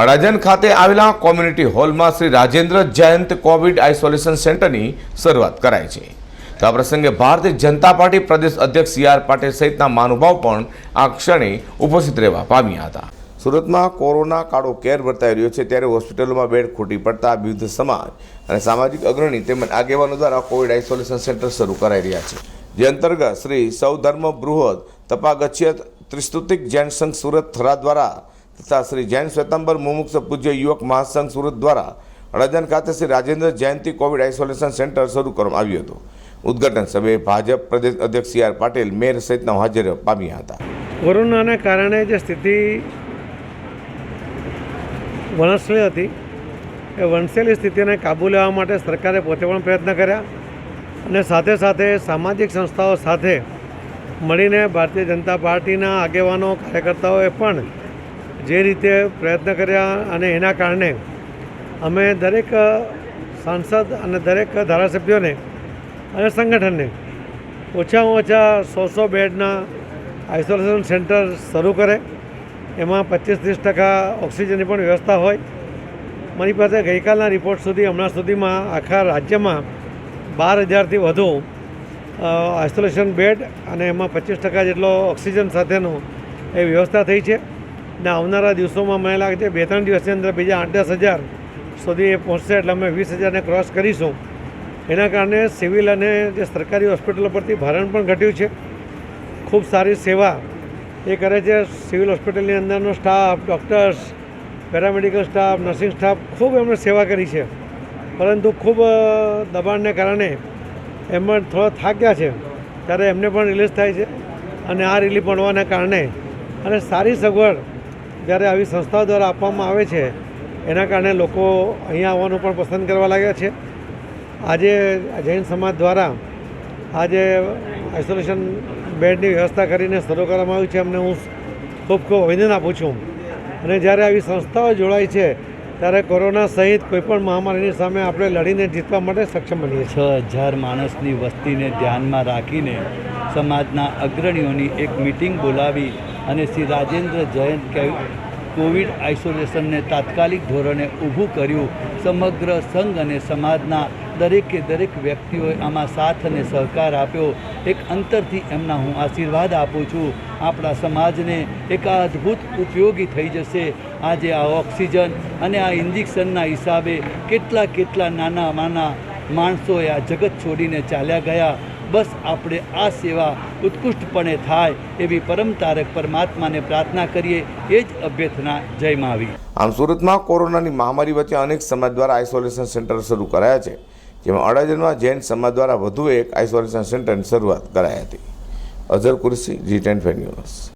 અડાજણ ખાતે આવેલા કોમ્યુનિટી હોલમાં શ્રી રાજેન્દ્ર જયંત કોવિડ આઇસોલેશન સેન્ટરની શરૂઆત કરાઈ છે. તો આ પ્રસંગે ભારતીય જનતા પાર્ટી પ્રદેશ અધ્યક્ષ સી આર પાટીલ સહિતના મહાનુભાવ પણ આ ક્ષણે ઉપસ્થિત રહેવા પામ્યા હતા. સુરતમાં કોરોના કાળો કેર વર્તાઈ રહ્યો છે ત્યારે હોસ્પિટલોમાં બેડ ખૂટી પડતા વિવિધ સમાજ અને સામાજિક અગ્રણી તેમજ આગેવાનો દ્વારા કોવિડ આઇસોલેશન સેન્ટર શરૂ કરાઈ રહ્યા છે. જે અંતર્ગત શ્રી સૌધર્મ બૃહદ તપાગચ્ય ત્રિસ્તુતિક જૈન સંઘ સુરત થરા દ્વારા તથા શ્રી જૈન શ્વેતાંબર મુમુક્ષ પૂજ્ય યુવક મહાસંઘ સુરત દ્વારા અડાજણ ખાતે Shri Rajendra Jayanti Covid isolation centre શરૂ કરવામાં આવ્યું હતું. ઉદઘાટન સમયે ભાજપ પ્રદેશ અધ્યક્ષ સી આર પાટીલ, મેયર સહિતના હાજર પામ્યા હતા. કોરોનાને કારણે જે સ્થિતિ વણસલી હતી, એ વણસેલી સ્થિતિને કાબૂ લેવા માટે સરકારે પોતે પણ પ્રયત્ન કર્યા અને સાથે સાથે સામાજિક સંસ્થાઓ સાથે મળીને ભારતીય જનતા પાર્ટીના આગેવાનો, કાર્યકર્તાઓએ પણ જે રીતે પ્રયત્ન કર્યા અને એના કારણે અમે દરેક સાંસદ અને દરેક ધારાસભ્યોને અને સંગઠનને ઓછામાં ઓછા સો સો બેડના આઇસોલેશન સેન્ટર શરૂ કરે. એમાં પચીસ ત્રીસ ટકા ઓક્સિજનની પણ વ્યવસ્થા હોય. મારી પાસે ગઈકાલના રિપોર્ટ સુધી, હમણાં સુધીમાં આખા રાજ્યમાં બાર હજારથી વધુ આઇસોલેશન બેડ અને એમાં પચીસ ટકા જેટલો ઓક્સિજન સાથેનું એ વ્યવસ્થા થઈ છે. ને આવનારા દિવસોમાં મને લાગે છે બે ત્રણ દિવસની અંદર બીજા આઠ દસ હજાર સુધી એ પહોંચશે એટલે અમે વીસ હજારને ક્રોસ કરીશું. એના કારણે સિવિલ અને જે સરકારી હોસ્પિટલો પરથી ભારણ પણ ઘટ્યું છે. ખૂબ સારી સેવા એ કરે છે. સિવિલ હોસ્પિટલની અંદરનો staff doctors paramedical staff nursing staff ખૂબ એમણે સેવા કરી છે. પરંતુ ખૂબ દબાણને કારણે એમાં થોડા થાક્યા છે. ત્યારે એમને પણ રિલીઝ થાય છે અને આ રિલીફ મળવાના કારણે અને સારી સગવડ જ્યારે આવી સંસ્થાઓ દ્વારા આપવામાં આવે છે, એના કારણે લોકો અહીંયા આવવાનું પણ પસંદ કરવા લાગ્યા છે. આજે જૈન સમાજ દ્વારા આજે આઇસોલેશન બેડની વ્યવસ્થા કરીને શરૂ કરવામાં આવ્યું છે. એમને હું ખૂબ ખૂબ અભિનંદન આપું છું. અને જ્યારે આવી સંસ્થાઓ જોડાય છે, ત્યારે કોરોના સહિત કોઈપણ મહામારીની સામે આપણે લડીને જીતવા માટે સક્ષમ બનીએ છ હજાર માણસની વસ્તીને ધ્યાનમાં રાખીને સમાજના અગ્રણીઓની એક મિટિંગ બોલાવી અને શ્રી રાજેન્દ્ર જયંત કોવિડ આઇસોલેશનને તાત્કાલિક ધોરણે ઊભું કર્યું. સમગ્ર સંઘ અને સમાજના દરેકે દરેક વ્યક્તિઓએ આમાં સાથ અને સહકાર આપ્યો. એક અંતરથી એમના હું આશીર્વાદ આપું છું. આપણા સમાજને એક અદ્ભુત ઉપયોગી થઈ જશે. આજે આ ઓક્સિજન અને આ ઇન્જેક્શનના હિસાબે કેટલા કેટલા નાના નાના માણસોએ આ જગત છોડીને ચાલ્યા ગયા. બસ આપણે આ સેવા ઉત્કૃષ્ટપણે થાય એવી પરમ તારક પરમાત્માને પ્રાર્થના કરીએ એ જ અભ્યર્થના જય આવી આમ સુરતમાં કોરોનાની મહામારી વચ્ચે અનેક સમાજ દ્વારા આઇસોલેશન સેન્ટર શરૂ કરાયા છે, જેમાં અડાજણમાં જૈન સમાજ દ્વારા વધુ એક આઇસોલેશન સેન્ટરની શરૂઆત કરાઈ હતી. Azhar Qureshi, G ten news.